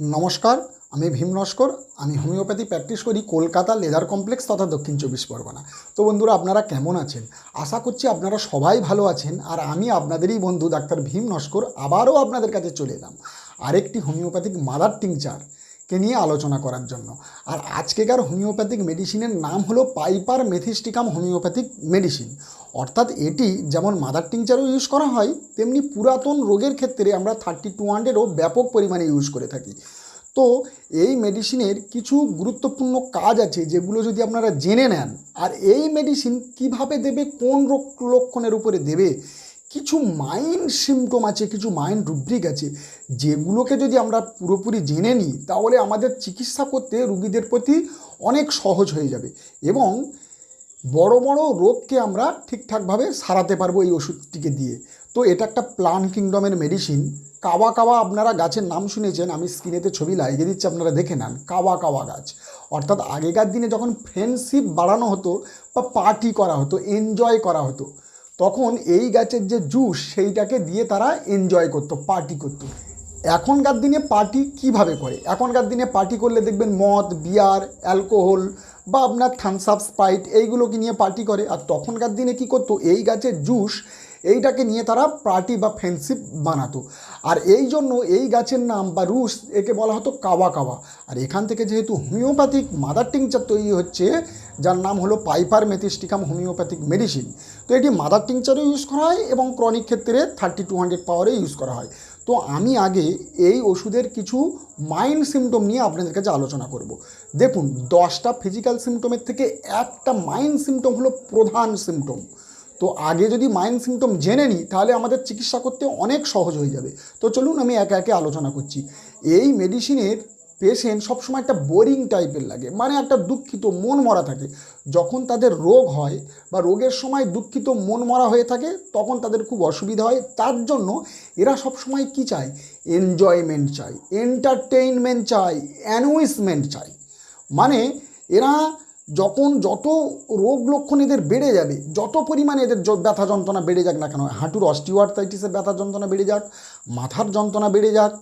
নমস্কার, আমি ভীম নস্কর, আমি হোমিওপ্যাথি প্র্যাকটিস করি কলকাতা লেদার কমপ্লেক্স তথা দক্ষিণ চব্বিশ পরগনা। তো বন্ধুরা, আপনারা কেমন আছেন? আশা করছি আপনারা সবাই ভালো আছেন আর আমি আপনাদেরই বন্ধু ডাক্তার ভীম নস্কর আবারও আপনাদের কাছে চলে এলাম। আরেকটি হোমিওপ্যাথিক মাদার টিংচার। কে নিয়ে আলোচনা করার জন্য। আর আজকেকার হোমিওপ্যাথিক মেডিসিনের নাম হলো পাইপার মেথিস্টিকাম হোমিওপ্যাথিক মেডিসিন। অর্থাৎ এটি যেমন মাদার টিংচারও ইউজ করা হয়, তেমনি পুরাতন রোগের ক্ষেত্রে আমরা থার্টি টু হান্ড্রেডও ব্যাপক পরিমাণে ইউজ করে থাকি। তো এই মেডিসিনের কিছু গুরুত্বপূর্ণ কাজ আছে যেগুলো যদি আপনারা জেনে নেন, আর এই মেডিসিন কীভাবে দেবে, কোন রোগ লক্ষণের উপরে দেবে কিছু মাইন্ড সিমটম আছে, কিছু মাইন্ড রুব্রিক আছে, যেগুলোকে যদি আমরা পুরোপুরি জেনে নিই, তাহলে আমাদের চিকিৎসা করতে রুগীদের প্রতি অনেক সহজ হয়ে যাবে এবং বড় বড় রোগকে আমরা ঠিকঠাকভাবে সারাতে পারব এই ওষুধটিকে দিয়ে। তো এটা একটা প্লান কিংডমের মেডিসিন কাওয়া কাওয়া আপনারা গাছের নাম শুনেছেন, আমি স্ক্রিনেতে ছবি লাগিয়ে দিচ্ছি, আপনারা দেখে নেন। কাওয়া কাওয়া গাছ। অর্থাৎ আগেকার দিনে যখন ফ্রেন্ডশিপ বাড়ানো হতো বা পার্টি করা হতো এনজয় করা হতো তখন এই গাছের যে জুস, সেইটাকে দিয়ে তারা এনজয় করতো পার্টি করতো। এখনকার দিনে পার্টি কীভাবে করে? এখনকার দিনে পার্টি করলে দেখবেন মদ বিয়ার অ্যালকোহল বা আপনার থামস আপ স্প্রাইট এইগুলোকে নিয়ে পার্টি করে। আর তখনকার দিনে কি করতো? এই গাছের জুস এইটাকে নিয়ে তারা পার্টি বা ফ্রেন্ডশিপ বানাতো। আর এই জন্য এই গাছের নাম বা রুশ একে বলা হতো কাওয়া কাওয়া। আর এখান থেকে যেহেতু হোমিওপ্যাথিক মাদার টিংচার তৈরি হচ্ছে, যার নাম হলো পাইপার মেথিস্টিকাম হোমিওপ্যাথিক মেডিসিন। তো এটি মাদার টিংচারও ইউজ করা হয় এবং ক্রনিক ক্ষেত্রে থার্টি টু হান্ড্রেড পাওয়ারে ইউজ করা হয়। তো আমি আগে এই ওষুধের কিছু মাইন্ড সিমটম নিয়ে আপনাদের কাছে আলোচনা করব। দেখুন, দশটা ফিজিক্যাল সিমটমের থেকে একটা মাইন্ড সিমটম হলো প্রধান সিমটম তো আগে যদি মাইন্ড সিমটম জেনে নিই তাহলে আমাদের চিকিৎসা করতে অনেক সহজ হয়ে যাবে। তো চলুন আমি একে একে আলোচনা করছি। এই মেডিসিনের পেশেন্ট সবসময় একটা বোরিং টাইপের লাগে মানে একটা দুঃখিত মন মরা থাকে। যখন তাদের রোগ হয় বা রোগের সময় দুঃখিত মন মরা হয়ে থাকে, তখন তাদের খুব অসুবিধা হয়। তার জন্য এরা সবসময় কি চায়? এনজয়মেন্ট চায় এন্টারটেইনমেন্ট চায় অ্যানুইসমেন্ট চায়। মানে এরা যখন যত রোগ লক্ষণ এদের বেড়ে যাবে, যত পরিমাণে এদের ব্যথা যন্ত্রণা বেড়ে যাক না কেন, হাঁটুর অস্টিওয়ার্থাইটিসের ব্যথা যন্ত্রণা বেড়ে যাক, মাথার যন্ত্রণা বেড়ে যাক,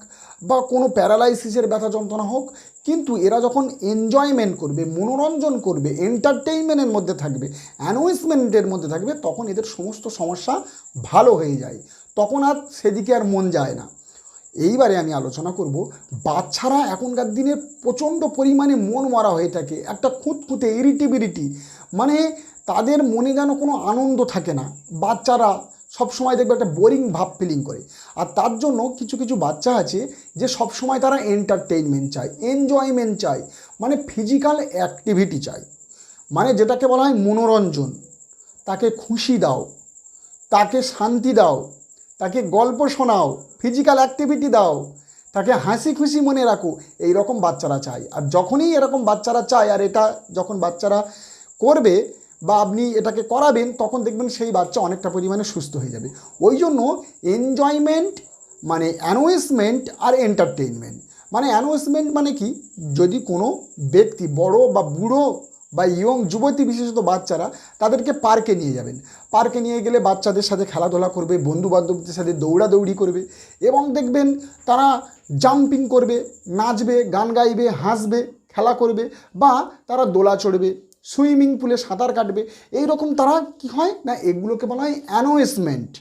বা কোনো প্যারালাইসিসের ব্যথা যন্ত্রণা হোক, কিন্তু এরা যখন এনজয়মেন্ট করবে, মনোরঞ্জন করবে এন্টারটেইনমেন্টের মধ্যে থাকবে অ্যানোয়েসমেন্টের মধ্যে থাকবে, তখন এদের সমস্ত সমস্যা ভালো হয়ে যায়। তখন আর সেদিকে আর মন যায় না। এইবারে আমি আলোচনা করব, বাচ্চারা এখনকার দিনে প্রচণ্ড পরিমাণে মন মারা হয়ে থাকে, একটা খুঁতখুঁতে ইরিটিবিলিটি মানে তাদের মনে যেন কোনো আনন্দ থাকে না। বাচ্চারা সবসময় দেখবে একটা বোরিং ভাব ফিলিং করে। আর তার জন্য কিছু কিছু বাচ্চা আছে যে সবসময় তারা এন্টারটেইনমেন্ট চায় এনজয়মেন্ট চায় মানে ফিজিক্যাল অ্যাক্টিভিটি চায়। মানে যেটাকে বলা হয় মনোরঞ্জন, তাকে খুশি দাও, তাকে শান্তি দাও তাকে গল্প শোনাও ফিজিক্যাল অ্যাক্টিভিটি দাও, তাকে হাসি খুশি মনে রাখো এই রকম বাচ্চারা চায়। আর যখনই এরকম বাচ্চারা চায়, আর এটা যখন বাচ্চারা করবে বা আপনি এটাকে করাবেন, তখন দেখবেন সেই বাচ্চা অনেকটা পরিমাণে সুস্থ হয়ে যাবে। ওই জন্য এনজয়মেন্ট মানে অ্যানোয়েসমেন্ট আর এন্টারটেইনমেন্ট মানে অ্যানোয়েসমেন্ট মানে কি? যদি কোনো ব্যক্তি বড় বা বুড়ো বা ইয়ং যুবতী বিশেষত বাচ্চারা তাদেরকে পার্কে নিয়ে যাবেন। পার্কে নিয়ে গেলে বাচ্চাদের সাথে খেলাধুলা করবে বন্ধু বান্ধবদের সাথে দৌড়াদৌড়ি করবে এবং দেখবেন তারা জাম্পিং করবে, নাচবে, গান গাইবে, হাসবে, খেলা করবে বা তারা দোলা চড়বে সুইমিং পুলে সাঁতার কাটবে। এই রকম তারা কি হয় না, এগুলোকে বলা হয় অ্যানোয়েসমেন্ট।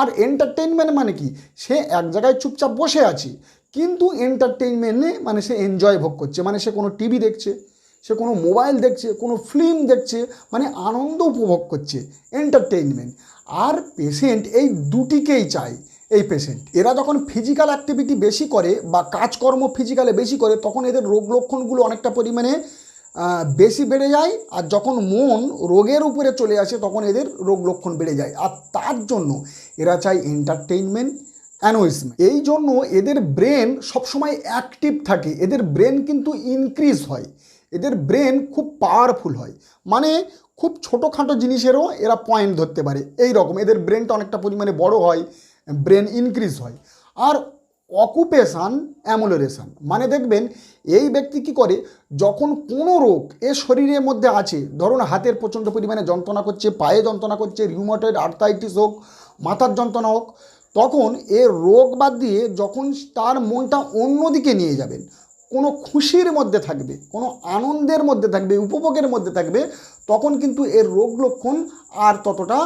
আর এন্টারটেইনমেন্ট মানে কি? সে এক জায়গায় চুপচাপ বসে আছে, কিন্তু এন্টারটেইনমেন্টে মানে সে এনজয় ভোগ করছে মানে সে কোনো টিভি দেখছে সে কোনো মোবাইল দেখছে, কোনো ফিল্ম দেখছে মানে আনন্দ উপভোগ করছে এন্টারটেইনমেন্ট আর পেশেন্ট এই দুটিকেই চায়, এই পেশেন্ট এরা যখন ফিজিক্যাল অ্যাক্টিভিটি বেশি করে বা কাজকর্ম ফিজিক্যালে বেশি করে, তখন এদের রোগ লক্ষণগুলো অনেকটা পরিমাণে বেশি বেড়ে যায়। আর যখন মন রোগের উপরে চলে আসে, তখন এদের রোগ লক্ষণ বেড়ে যায়। আর তার জন্য এরা চায় এন্টারটেইনমেন্ট অ্যানোইসমেন্ট এই জন্য এদের ব্রেন সবসময় অ্যাক্টিভ থাকে। এদের ব্রেন কিন্তু ইনক্রিজ হয়। এদের ব্রেন খুব পাওয়ারফুল হয়। মানে খুব ছোটোখাটো জিনিসেরও এরা পয়েন্ট ধরতে পারে। এই রকম এদের ব্রেনটা অনেকটা পরিমাণে বড় হয় ব্রেন ইনক্রিজ হয়। আর অকুপেশান অ্যামুলোরেশন মানে দেখবেন এই ব্যক্তি কি করে? যখন কোনো রোগ এ শরীরের মধ্যে আছে, ধরুন হাতের প্রচণ্ড পরিমাণে যন্ত্রণা করছে, পায়ে যন্ত্রণা করছে রিউমাটয়েড আর্থাইটিস হোক, মাথার যন্ত্রণা হোক, তখন এ রোগ বাদ দিয়ে যখন তার মনটা অন্যদিকে নিয়ে যাবেন কোনো খুশির মধ্যে থাকবে, কোনো আনন্দের মধ্যে থাকবে, উপভোগের মধ্যে থাকবে, তখন কিন্তু এর রোগ লক্ষণ আর ততটা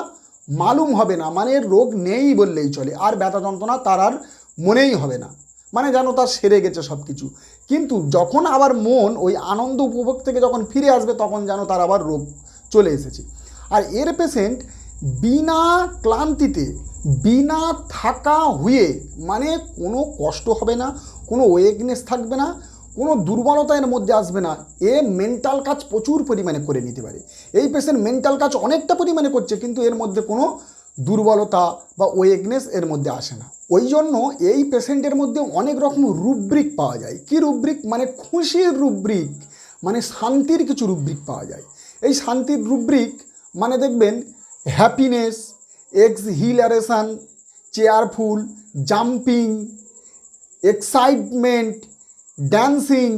মালুম হবে না। মানে রোগ নেই বললেই চলে, আর ব্যথা যন্ত্রণা তার আর মনেই হবে না। মানে যেন তার সেরে গেছে সব কিছু কিন্তু যখন আবার মন ওই আনন্দ উপভোগ থেকে যখন ফিরে আসবে, তখন যেন তার আবার রোগ চলে এসেছে। আর এর পেশেন্ট বিনা ক্লান্তিতে, বিনা থাকা হয়ে মানে কোনো কষ্ট হবে না, কোনো ওয়েকনেস থাকবে না কোনো দুর্বলতা এর মধ্যে আসবে না। এ মেন্টাল কাজ প্রচুর পরিমাণে করে নিতে পারে। এই পেশেন্ট মেন্টাল কাজ অনেকটা পরিমাণে করছে, কিন্তু এর মধ্যে কোনো দুর্বলতা বা ওয়েকনেস এর মধ্যে আসে না। ওই জন্য এই পেশেন্টের মধ্যে অনেক রকম রুব্রিক পাওয়া যায়। কি রুব্রিক মানে খুশির রুব্রিক মানে শান্তির কিছু রুব্রিক পাওয়া যায়। এই শান্তির রুব্রিক মানে দেখবেন happiness exhilaration cheerful jumping excitement dancing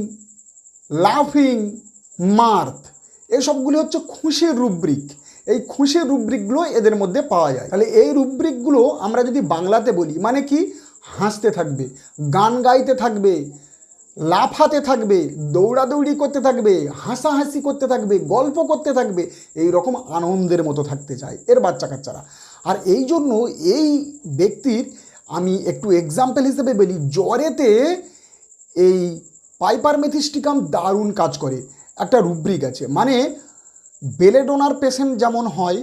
লাফিং মার্থ এসবগুলি হচ্ছে খুশির রুব্রিক। এই খুশির রুব্রিকগুলো এদের মধ্যে পাওয়া যায়। তাহলে এই রুব্রিকগুলো আমরা যদি বাংলাতে বলি মানে কি? হাসতে থাকবে, গান গাইতে থাকবে, লাফাতে থাকবে, দৌড়াদৌড়ি করতে থাকবে, হাসাহাসি করতে থাকবে, গল্প করতে থাকবে, এই রকম আনন্দের মতো থাকতে চায় এর বাচ্চা কাচ্চারা আর এই জন্য এই ব্যক্তির আমি একটু এক্সাম্পল হিসেবে বলি, জ্বরেতে এই পাইপার মেথিস্টিকাম দারুণ কাজ করে। একটা রুব্রিক আছে মানে বেলেডোনার পেশেন্ট যেমন হয়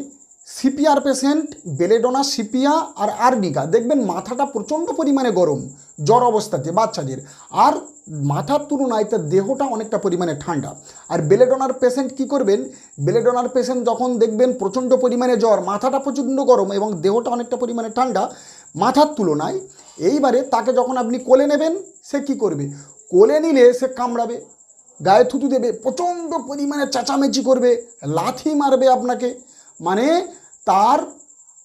সিপিআর পেশেন্ট বেলেডোনা সিপিয়া আর আর্নিকা দেখবেন মাথাটা প্রচণ্ড পরিমাণে গরম, জ্বর অবস্থাতে, বাচ্চাদের। আর মাথার তুলনায় তার দেহটা অনেকটা পরিমাণে ঠান্ডা। আর বেলেডোনার পেশেন্ট কি করবেন? বেলেডোনার পেশেন্ট যখন দেখবেন প্রচণ্ড পরিমাণে জ্বর, মাথাটা প্রচণ্ড গরম এবং দেহটা অনেকটা পরিমাণে ঠান্ডা, মাথার তুলনায় এইবারে তাকে যখন আপনি কোলে নেবেন, সে কি করবে? কোলে নিলে সে কামড়াবে, গায়ে থুতু দেবে, প্রচণ্ড পরিমাণে চেঁচামেচি করবে, লাথি মারবে আপনাকে। মানে তার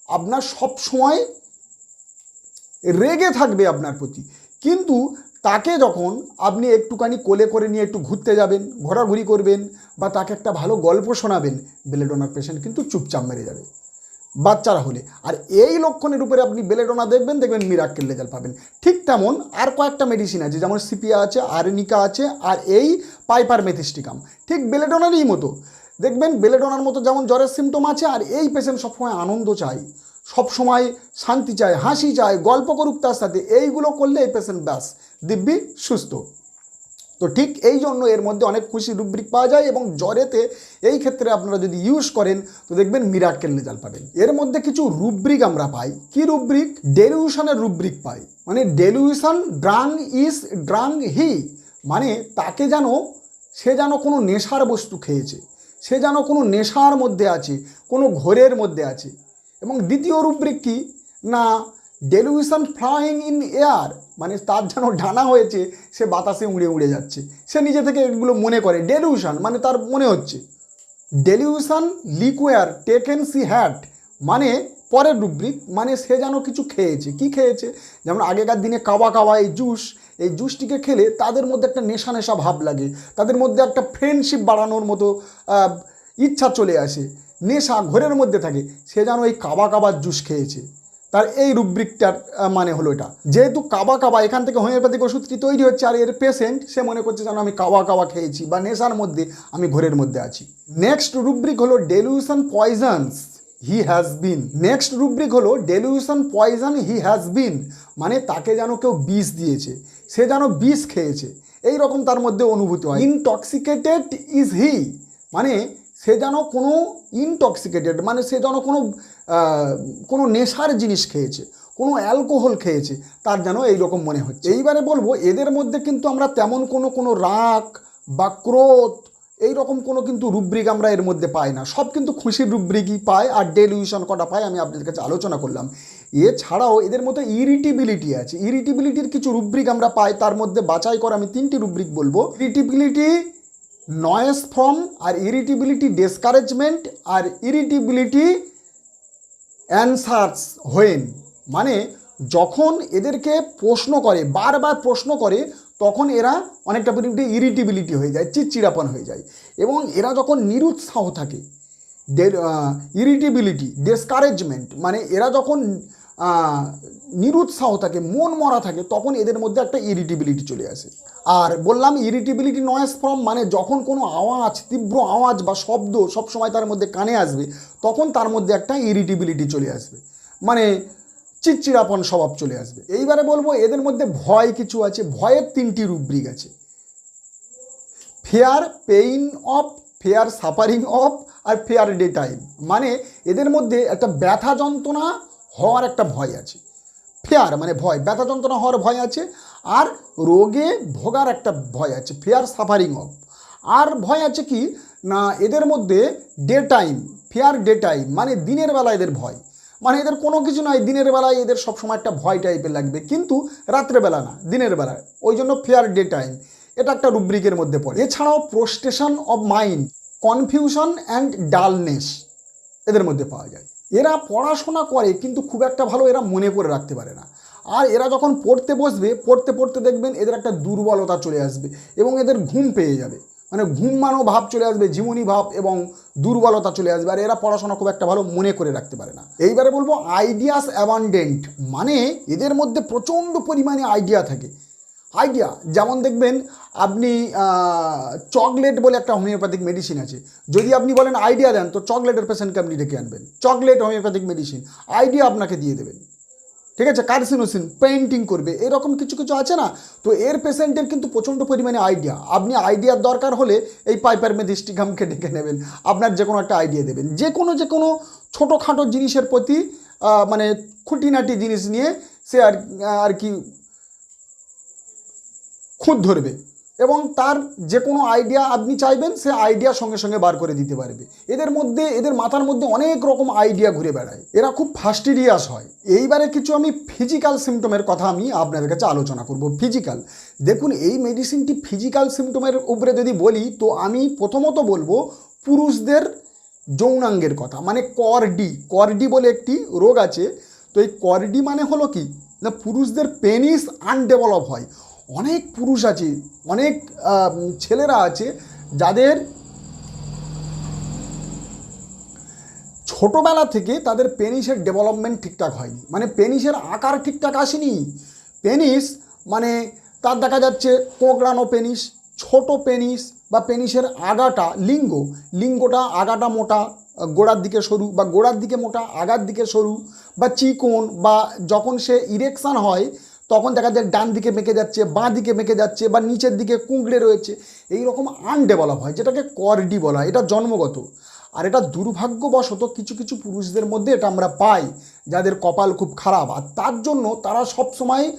আপনার সব সময় রেগে থাকবে আপনার প্রতি। কিন্তু তাকে যখন আপনি একটুখানি কোলে করে নিয়ে একটু ঘুরতে যাবেন, ঘোরাঘুরি করবেন বা তাকে একটা ভালো গল্প শোনাবেন, বেলেডোনার পেশেন্ট কিন্তু চুপচাপ মেরে যাবে। বাচ্চারা হলে। আর এই লক্ষণের উপরে আপনি বেলেডোনা দেখবেন দেখবেন মিরাক্কেল রেজাল্ট পাবেন। ঠিক তেমন আর কয়েকটা মেডিসিন আছে, যেমন সিপিয়া আছে আরনিকা আছে, আর এই পাইপার মেথিস্টিকাম ঠিক বেলেডোনারই মতো। দেখবেন বেলেডোনার মতো যেমন জ্বরের সিমটম আছে, আর এই পেশেন্ট সবসময় আনন্দ চায়। সবসময় শান্তি চায়, হাসি চায়, গল্প করুক তার সাথে। এইগুলো করলে এই পেশেন্ট ব্যাস। দিব্যি সুস্থ। তো ঠিক এই জন্য এর মধ্যে অনেক খুশি রুব্রিক পাওয়া যায় এবং জ্বরেতে এই ক্ষেত্রে আপনারা যদি ইউজ করেন, তো দেখবেন মিরাক্কেল রেজাল্ট পাবেন। এর মধ্যে কিছু রুব্রিক আমরা পাই। কি রুব্রিক? ডেলিউশনের রুব্রিক পাই। মানে delusion drunk is drunk he. মানে তাকে যেন, সে যেন কোনো নেশার বস্তু খেয়েছে। সে যেন কোনো নেশার মধ্যে আছে, কোনো ঘোরের মধ্যে আছে। এবং দ্বিতীয় রুব্রিক কি? না ডেলিউশন ফ্লাইং ইন এয়ার মানে তার যেন ডানা হয়েছে, সে বাতাসে উড়ে উড়ে যাচ্ছে। সে নিজে থেকে এগুলো মনে করে। ডেলিউশন মানে তার মনে হচ্ছে। Delusion liquor taken she had মানে পরের রুব্রিক মানে সে যেন কিছু খেয়েছে। কি খেয়েছে? যেমন আগেকার দিনে কাওয়া কাওয়া, এই জুস, এই জুসটিকে খেলে তাদের মধ্যে একটা নেশা নেশা ভাব লাগে। তাদের মধ্যে একটা ফ্রেন্ডশিপ বাড়ানোর মতো ইচ্ছা চলে আসে। নেশা ঘোরের মধ্যে থাকে। সে যেন এই কাবা কাবার জুস খেয়েছে। তার এই রুব্রিকটার মানে হলো এটা। যেহেতু কাবা কাবা, এখান থেকে হোমিওপ্যাথিক ওষুধটি তৈরি হচ্ছে আর এর পেশেন্ট সে মনে করছে যেন আমি কাওয়া কাওয়া খেয়েছি বা নেশার মধ্যে আমি ঘোরের মধ্যে আছি। নেক্সট রুব্রিক হলো delusion poisoned he has been next rubric হলো delusion poison he has been মানে তাকে যেন কেউ বিষ দিয়েছে, সে যেন বিষ খেয়েছে। এই রকম তার মধ্যে অনুভূতি হয়। ইনটক্সিকেটেড ইজ হি মানে সে যেন কোনো ইনটক্সিকেটেড মানে সে যেন কোনো কোনো নেশার জিনিস খেয়েছে কোনো অ্যালকোহল খেয়েছে তার যেন এইরকম মনে হচ্ছে। এইবারে বলব এদের মধ্যে কিন্তু আমরা তেমন কোনো কোনো রাগ বা ক্রোধ এই রকম কোনো কিন্তু রুব্রিক আমরা এর মধ্যে পাই না। সব কিন্তু খুশির রুব্রিকই পায় আর ডেলিউশন কটা পাই আমি আপনাদের কাছে আলোচনা করলাম। এছাড়াও এদের মধ্যে ইরিটিবিলিটি আছে। ইরিটিবিলিটির কিছু রুব্রিক আমরা পাই তার মধ্যে বাছাই করে আমি তিনটি রুব্রিক বলব। ইরিটিবিলিটি নয়েস ফ্রম আর ইরিটিবিলিটি ডিসকারেজমেন্ট আর ইরিটিবিলিটি অ্যান্সার্স হোয়েন মানে যখন এদেরকে প্রশ্ন করে, বারবার প্রশ্ন করে, তখন এরা অনেকটা পরিমাণে ইরিটিবিলিটি হয়ে যায়, চিড়চিড়াপন হয়ে যায়। এবং এরা যখন নিরুৎসাহ থাকে ইরিটিবিলিটি ডিসকারেজমেন্ট মানে এরা যখন নিরুৎসাহ থাকে মন মরা থাকে, তখন এদের মধ্যে একটা ইরিটেবিলিটি চলে আসে। আর বললাম ইরিটেবিলিটি নয়েস ফর্ম মানে যখন কোনো আওয়াজ, তীব্র আওয়াজ বা শব্দ সবসময় তার মধ্যে কানে আসবে, তখন তার মধ্যে একটা ইরিটেবিলিটি চলে আসবে। মানে চিড়চিড়াপন স্বভাব চলে আসবে। এইবারে বলব এদের মধ্যে ভয় কিছু আছে, ভয়ের তিনটি রুব্রিক আছে। Fear pain of fear suffering of R fear day time মানে এদের মধ্যে একটা ব্যথা যন্ত্রণা হওয়ার একটা ভয় আছে। ফেয়ার মানে ভয়। ব্যথা যন্ত্রণা হওয়ার ভয় আছে, আর রোগে ভোগার একটা ভয় আছে ফেয়ার সাফারিং অফ আর ভয় আছে কি? না, এদের মধ্যে day time fear day time মানে দিনের বেলা এদের ভয়। মানে এদের কোনো কিছু নয়, দিনের বেলায় এদের সবসময় একটা ভয় টাইপের লাগবে, কিন্তু রাত্রেবেলা না, দিনের বেলায়। ওই জন্য ফেয়ার ডে টাইম এটা একটা রুব্রিকের মধ্যে পড়ে। এছাড়াও prostration of mind confusion and dullness এদের মধ্যে পাওয়া যায়। এরা পড়াশোনা করে, কিন্তু খুব একটা ভালো এরা মনে করে রাখতে পারে না। আর এরা যখন পড়তে বসবে, পড়তে পড়তে দেখবেন এদের একটা দুর্বলতা চলে আসবে এবং এদের ঘুম পেয়ে যাবে। মানে ঘুমানো ভাব চলে আসবে, জীবনী ভাব এবং দুর্বলতা চলে আসবে। আর এরা পড়াশোনা খুব একটা ভালো মনে করে রাখতে পারে না। এইবারে বলব আইডিয়াস অ্যাবান্ডেন্ট মানে এদের মধ্যে প্রচণ্ড পরিমাণে আইডিয়া থাকে। আইডিয়া যেমন দেখবেন আপনি চকলেট বলে একটা হোমিওপ্যাথিক মেডিসিন আছে। যদি আপনি বলেন আইডিয়া দেন, তো চকলেটের পেশেন্টকে আপনি ডেকে আনবেন। চকলেট হোমিওপ্যাথিক মেডিসিন আইডিয়া আপনাকে দিয়ে দেবেন। ঠিক আছে? কার্সিনোসিন পেন্টিং করবে। এরকম কিছু কিছু আছে না? তো এর পেশেন্টের কিন্তু প্রচণ্ড পরিমাণে আইডিয়া আপনি আইডিয়ার দরকার হলে এই পাইপার মেদিস্টিকামকে ডেকে নেবেন। আপনার যে কোনো একটা আইডিয়া দেবেন। যে কোনো যে কোনো ছোটোখাটো জিনিসের প্রতি মানে খুঁটিনাটি জিনিস নিয়ে সে আর আর কি খুঁত ধরবে এবং তার যে কোনো আইডিয়া আপনি চাইবেন, সে আইডিয়া সঙ্গে সঙ্গে বার করে দিতে পারবে। এদের মধ্যে, এদের মাথার মধ্যে অনেক রকম আইডিয়া ঘুরে বেড়ায়। এরা খুব ফাস্টিরিয়াস হয়। এইবারে কিছু আমি ফিজিক্যাল সিমটমের কথা আমি আপনাদের কাছে আলোচনা করব। ফিজিক্যাল দেখুন, এই মেডিসিনটি ফিজিক্যাল সিমটমের উপরে যদি বলি, তো আমি প্রথমত বলব পুরুষদের যৌনাঙ্গের কথা মানে করডি করডি বলে একটি রোগ আছে। তো এই করডি মানে হলো কি? না, পুরুষদের পেনিস আনডেভেলপ হয়। অনেক পুরুষ আছে, অনেক ছেলেরা আছে যাদের ছোটোবেলা থেকে তাদের পেনিসের ডেভেলপমেন্ট ঠিকঠাক হয়নি। মানে পেনিসের আকার ঠিকঠাক আসেনি। পেনিস মানে তার দেখা যাচ্ছে কোঁকড়ানো পেনিস ছোট পেনিস বা পেনিসের আগাটা লিঙ্গ। লিঙ্গটা আগাটা মোটা, গোড়ার দিকে সরু বা গোড়ার দিকে মোটা, আগার দিকে সরু বা চিকন বা যখন সে ইরেকশান হয় তখন দেখা যায় ডান দিকে মেকে যাচ্ছে, বাঁ দিকে মেকে যাচ্ছে বা নিচের দিকে কুঁকড়ে রয়েছে। এই রকম আনডেভেলপ হয়, যেটাকে করডি বলা হয়, এটা জন্মগত। আর এটা দুর্ভাগ্যবশত কিছু কিছু পুরুষদের মধ্যে এটা আমরা পাই, যাদের কপাল খুব খারাপ। আর তার জন্য তারা সব সময়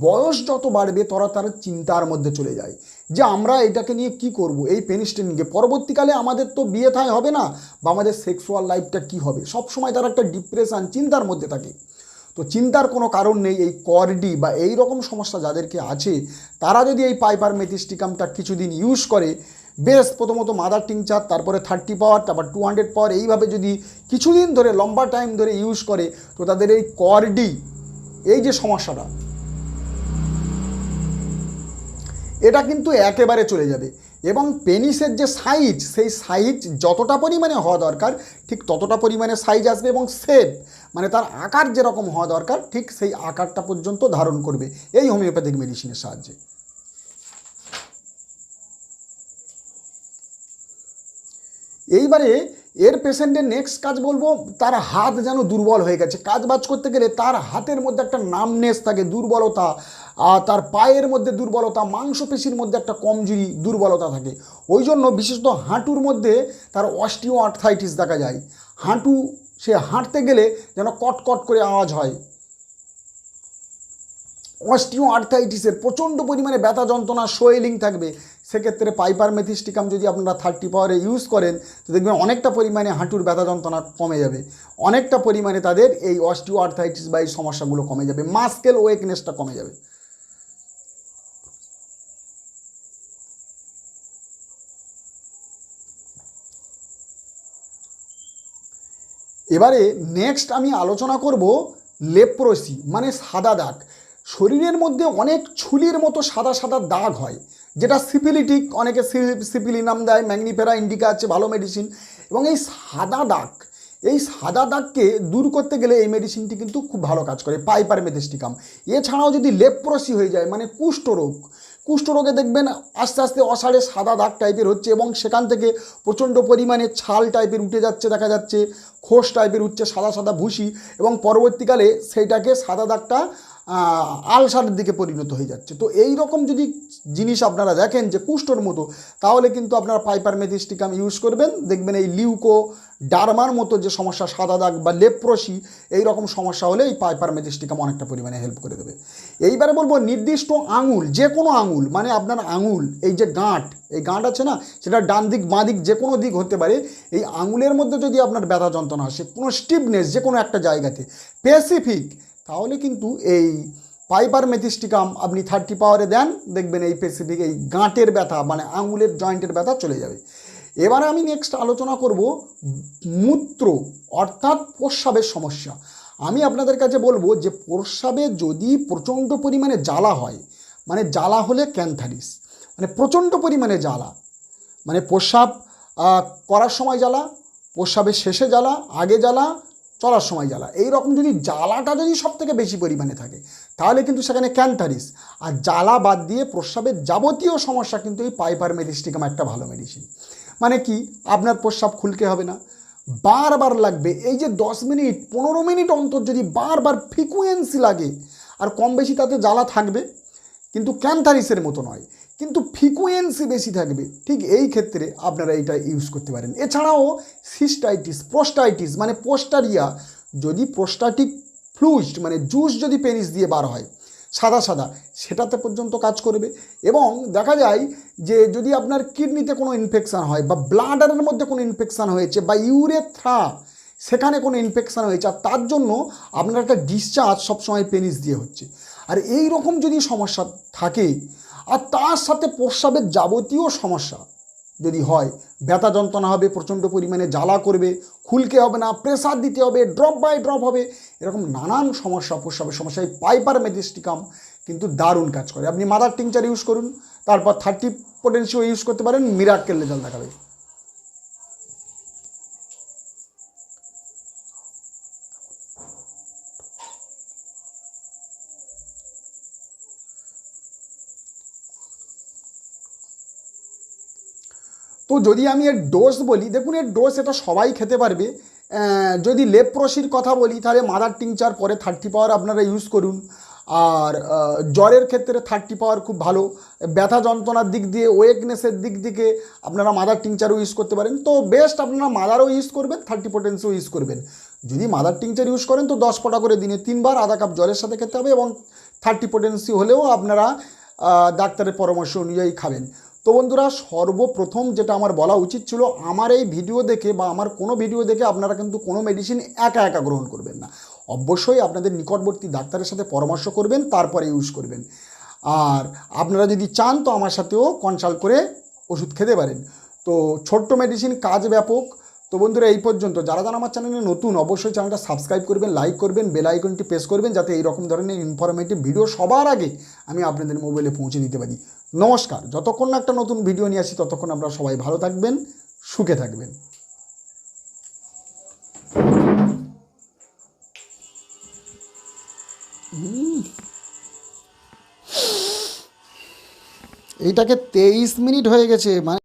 বয়স যত বাড়বে, তারা তার চিন্তার মধ্যে চলে যায়। যে আমরা এটাকে নিয়ে কি করব? এই পেনিসটা নিয়ে। পরবর্তীকালে আমাদের তো বিয়ে থায় হবে না, বা আমাদের সেক্সুয়াল লাইফটা কি হবে? সব সময় তারা একটা ডিপ্রেশন চিন্তার মধ্যে থাকে। তো চিন্তার কোনো কারণ নেই এই করডি বা এই রকম সমস্যা যাদেরকে আছে, তারা যদি এই পাইপার মেথিস্টিকামটা কিছুদিন ইউজ করে, বেশ প্রথমত মাদার টিংচার, তারপরে থার্টি পাওয়ার, তারপর টু হান্ড্রেড পাওয়ার, এইভাবে যদি কিছুদিন ধরে, লম্বা টাইম ধরে ইউজ করে, তো তাদের এই করডি, এই যে সমস্যাটা, এটা কিন্তু একেবারে চলে যাবে। এবং পেনিসের যে সাইজ সেই সাইজ যতটা পরিমাণে হওয়া দরকার, ঠিক ততটা পরিমাণে সাইজ আসবে এবং শেপ মানে তার আকার যেরকম হওয়া দরকার, ঠিক সেই আকারটা পর্যন্ত ধারণ করবে এই হোমিওপ্যাথিক মেডিসিনের সাহায্যে। এইবারে এর পেশেন্টের নেক্সট কাজ বলব, তার হাত যেন দুর্বল হয়ে গেছে। কাজ বাজ করতে গেলে তার হাতের মধ্যে একটা নামনেস থাকে, দুর্বলতা, আর তার পায়ের মধ্যে দুর্বলতা, মাংসপেশির মধ্যে একটা কমজোরি, দুর্বলতা থাকে। ওই জন্য বিশেষত হাঁটুর মধ্যে তার অস্টিও আর্থাইটিস দেখা যায়। হাঁটু, সে হাঁটতে গেলে যেন কটকট করে আওয়াজ হয়। অস্টিও আর্থাইটিসের প্রচণ্ড পরিমাণে ব্যথা যন্ত্রণা সোয়েলিং থাকবে। সেক্ষেত্রে পাইপার মেথিস্টিকাম যদি আপনারা থার্টি পাওয়ারে ইউজ করেন, তো দেখবেন অনেকটা পরিমাণে হাঁটুর ব্যথা যন্ত্রণা কমে যাবে। অনেকটা পরিমাণে তাদের এই অস্টিও আর্থাইটিস বা এই সমস্যাগুলো কমে যাবে। মাস্কেল ওয়েকনেসটা কমে যাবে। এবারে নেক্সট আমি আলোচনা করব লেপ্রোসি মানে সাদা দাগ। শরীরের মধ্যে অনেক ছুলির মতো সাদা সাদা দাগ হয়। যেটা সিপিলিটিক অনেকে সিপিলি নাম দেয়, ম্যাগনিফেরা, ইন্ডিকা আছে, ভালো মেডিসিন এবং এই সাদা দাগ, এই সাদা দাগকে দূর করতে গেলে এই মেডিসিনটি কিন্তু খুব ভালো কাজ করে, পাইপার মেথেস্টিকাম। এছাড়াও যদি লেপ্রসি হয়ে যায় মানে কুষ্ঠরোগ কুষ্ঠরোগে দেখবেন আস্তে আস্তে অসাড়ে সাদা দাগ টাইপের হচ্ছে এবং সেখান থেকে প্রচণ্ড পরিমাণে ছাল টাইপের উঠে যাচ্ছে, দেখা যাচ্ছে, খোস টাইপের উঠছে, সাদা সাদা ভুসি এবং পরবর্তীকালে সেইটাকে সাদা দাগটা আলসারের দিকে পরিণত হয়ে যাচ্ছে। তো এই রকম যদি জিনিস আপনারা দেখেন যে কুষ্ঠর মতো, তাহলে কিন্তু আপনারা পাইপার মেথিস্টিকাম ইউজ করবেন। দেখবেন এই লিউকো ডারমার মতো যে সমস্যা, সাদা দাগ বা লেপ্রসি, এই রকম সমস্যা হলে এই পাইপার মেথিস্টিকাম অনেকটা পরিমাণে হেল্প করে দেবে। এইবারে বলব নির্দিষ্ট আঙুল যে কোনো আঙুল মানে আপনার আঙুল, এই যে গাঁট, এই গাঁট আছে না, সেটা ডান দিক, বাঁ দিক যে কোনো দিক হতে পারে, এই আঙুলের মধ্যে যদি আপনার ব্যথা যন্ত্রণা আসে, কোনো স্টিফনেস যে কোনো একটা জায়গাতে স্পেসিফিক তাহলে কিন্তু এই পাইপার মেথিস্টিকাম আপনি থার্টি পাওয়ারে দেন, দেখবেন এই স্পেসিফিক এই গাঁটের ব্যথা মানে আঙুলের জয়েন্টের ব্যথা চলে যাবে। এবারে আমি নেক্সট আলোচনা করব মূত্র, অর্থাৎ প্রস্রাবের সমস্যা। আমি আপনাদের কাছে বলব যে প্রস্রাবে যদি প্রচণ্ড পরিমাণে জ্বালা হয় মানে জ্বালা হলে ক্যান্থারিস মানে প্রচণ্ড পরিমাণে জ্বালা মানে প্রস্রাব করার সময় জ্বালা, প্রস্রাবের শেষে জ্বালা, আগে জ্বালা চলার সময় জ্বালা। এই রকম যদি জ্বালাটা যদি সব থেকে বেশি পরিমাণে থাকে, তাহলে কিন্তু সেখানে ক্যান্টারিস। আর জ্বালা বাদ দিয়ে প্রস্রাবের যাবতীয় সমস্যা কিন্তু এই পাইপার মেডিস্টিকাম একটা ভালো মেডিসিন মানে কি? আপনার প্রস্রাব খুলকে হবে না। বারবার লাগবে। এই যে দশ মিনিট, পনেরো মিনিট অন্তর যদি বারবার ফ্রিকুয়েন্সি লাগে, আর কম বেশি তাতে জ্বালা থাকবে, কিন্তু ক্যান্থারিসের মতো নয়। কিন্তু ফ্রিকুয়েন্সি বেশি থাকবে। ঠিক এই ক্ষেত্রে আপনারা এইটা ইউজ করতে পারেন। এছাড়াও সিস্টাইটিস প্রোস্টাইটিস মানে পোস্টারিয়া যদি প্রোস্টাটিক ফ্লুইড মানে জুস যদি পেনিস দিয়ে বার হয়, সাদা সাদা, সেটাতে পর্যন্ত কাজ করবে। এবং দেখা যায় যে যদি আপনার কিডনিতে কোনো ইনফেকশান হয় বা ব্লাডারের মধ্যে কোনো ইনফেকশান হয়েছে বা ইউরেথ্রা সেখানে কোনো ইনফেকশান হয়েছে, আর তার জন্য আপনার একটা ডিসচার্জ সবসময় পেনিস দিয়ে হচ্ছে। আর এই রকম যদি সমস্যা থাকে আর তার সাথে প্রস্রাবের যাবতীয় সমস্যা যদি হয়, ব্যথা যন্ত্রণা হবে, প্রচণ্ড পরিমাণে জ্বালা করবে, খুলকে হবে না প্রেসার দিতে হবে ড্রপ বাই ড্রপ হবে, এরকম নানান সমস্যা, প্রস্রাবের সমস্যা, এই পাইপার মেজেস্টিকাম কিন্তু দারুণ কাজ করে। আপনি মাদার টিংচার ইউজ করুন, তারপর থার্টি পোটেন্সিও ইউজ করতে পারেন মিরাক্কেল রেজাল্ট দেখাবে। যদি আমি এর ডোজ বলি, দেখুন এর ডোজ এটা সবাই খেতে পারবে। যদি লেপ্রসির কথা বলি, তাহলে মাদার টিংচার পরে থার্টি পাওয়ার আপনারা ইউজ করুন। আর জ্বরের ক্ষেত্রে থার্টি পাওয়ার খুব ভালো। ব্যথা যন্ত্রণার দিক দিয়ে ওয়েকনেসের দিক থেকে আপনারা মাদার টিংচারও ইউজ করতে পারেন। তো বেস্ট আপনারা মাদারও ইউজ করবেন থার্টি পোটেন্সিও ইউজ করবেন। যদি মাদার টিংচার ইউজ করেন, তো দশ ফোঁটা করে দিনে তিনবার আধা কাপ জলের সাথে খেতে হবে এবং থার্টি পোটেন্সি হলেও আপনারা ডাক্তারের পরামর্শ অনুযায়ী খাবেন। তো বন্ধুরা, সর্বপ্রথম যেটা আমার বলা উচিত ছিল, আমার এই ভিডিও দেখে বা আমার কোনো ভিডিও দেখে আপনারা কিন্তু কোনো মেডিসিন একা একা গ্রহণ করবেন না। অবশ্যই আপনাদের নিকটবর্তী ডাক্তারের সাথে পরামর্শ করবেন, তারপরে ইউজ করবেন। আর আপনারা যদি চান তো আমার সাথেও কনসাল্ট করে ওষুধ খেতে পারেন। তো ছোট্ট মেডিসিন কাজ ব্যাপক তো বন্ধুরা, এই পর্যন্ত। যারা যারা আমার চ্যানেলে নতুন, অবশ্যই চ্যানেলটা সাবস্ক্রাইব করবেন লাইক করবেন বেল আইকনটি প্রেস করবেন, যাতে এই রকম ধরনের ইনফরমেটিভ ভিডিও সবার আগে আমি আপনাদের মোবাইলে পৌঁছে দিতে পারি। নমস্কার। যতক্ষণ না একটা নতুন ভিডিও নিয়ে আসি, ততক্ষণ আপনারা সবাই ভালো থাকবেন, সুখে থাকবেন। এইটাকে তেইশ মিনিট হয়ে গেছে মানে